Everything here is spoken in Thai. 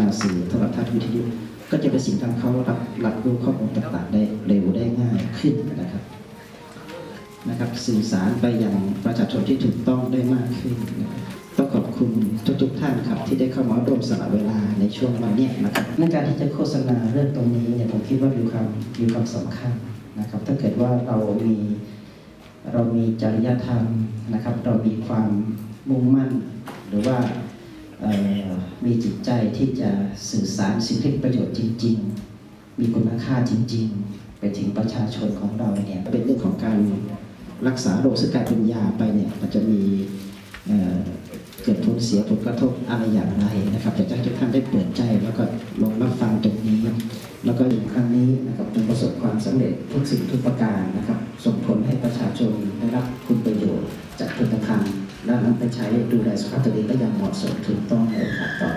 ณาสื่อโทรทัศน์วิทยุก็จะเป็นสิ่งทำเขารับรับรู้ข้อมูลต่างๆได้เร็วได้ง่ายขึ้นนะครับนะครับสื่อสารไปยังประชาชนที่ถูกต้องได้มากขึ้นต้องขอบคุณทุกๆท่านครับที่ได้เข้ามาร่วมสละเวลาในช่วงวันนี้นะครับในการที่จะโฆษณาเรื่องตรงนี้เนี่ยผมคิดว่ามีความมีความสำคัญนะครับถ้าเกิดว่าเรามีเรามีจริยธรรมนะครับ เรามีความมุ่งมั่นหรือว่า มีจิตใจที่จะสื่อสารสิ่งที่ประโยชน์จริง ๆ มีคุณค่าจริง ๆ ไปถึงประชาชนของเราเนี่ยเป็นเรื่องของการรักษาโรคซึ่งกลายเป็นยาไปเนี่ยมันจะมีเเกิดผลเสียผลกระทบอะไรอย่างไรนะครับอยากจะให้ทุกท่านได้เปิดใจ แล้วก็ลงรับฟังตรงนี้ แล้วก็ครั้งนี้นะครับประสบความสำเร็จทุกสิ่งทุกประการนะครับส่งผลให้ประชาชนได้รับคุณประโยชน์จากผลิตภัณฑ์และนำไป ใช้ดูแลสุขภาพตัวเองได้อย่างเหมาะสมถูกต้องเลยครับต่อ